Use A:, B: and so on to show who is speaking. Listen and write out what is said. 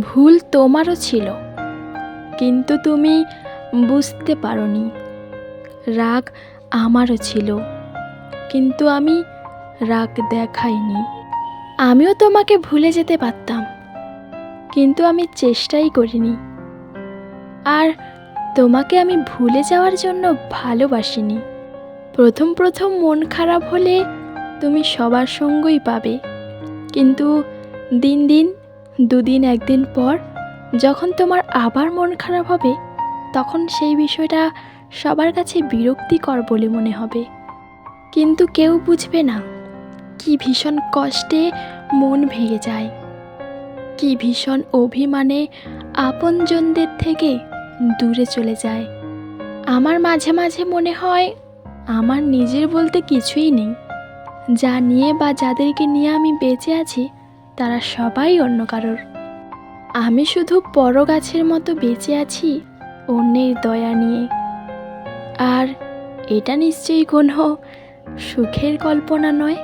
A: ভুল তোমারও ছিল। কিন্তু তুমি বুঝতে পারোনি। রাগ আমারও ছিল। কিন্তু আমি রাগ দেখাইনি। আমিও তোমাকে ভুলে যেতে পারতাম। কিন্তু আমি চেষ্টাই করিনি। আর তোমাকে আমি ভুলে যাওয়ার জন্য ভালোবাসিনি। প্রথম প্রথম মন খারাপ হলে তুমি সবার সঙ্গই পাবে। কিন্তু দিন দিন দুদিন একদিন পর যখন তোমার আবার মন খারাপ হবে, তখন সেই বিষয়টা সবার কাছে বিরক্তিকর বলে মনে হবে। কিন্তু কেউ বুঝবে না কি ভীষণ কষ্টে মন ভেঙে যায়, কি ভীষণ অভিমানে আপনজনদের থেকে দূরে চলে যায়। আমার মাঝে মাঝে মনে হয় আমার নিজের বলতে কিছুই নেই। যা নিয়ে বা যাদেরকে নিয়ে আমি বেঁচে আছি তারা সবাই অন্য কারোর। আমি শুধু পর গাছের মতো বেঁচে আছি অন্যের দয়া নিয়ে। আর এটা নিশ্চয়ই কোনো সুখের কল্পনা নয়।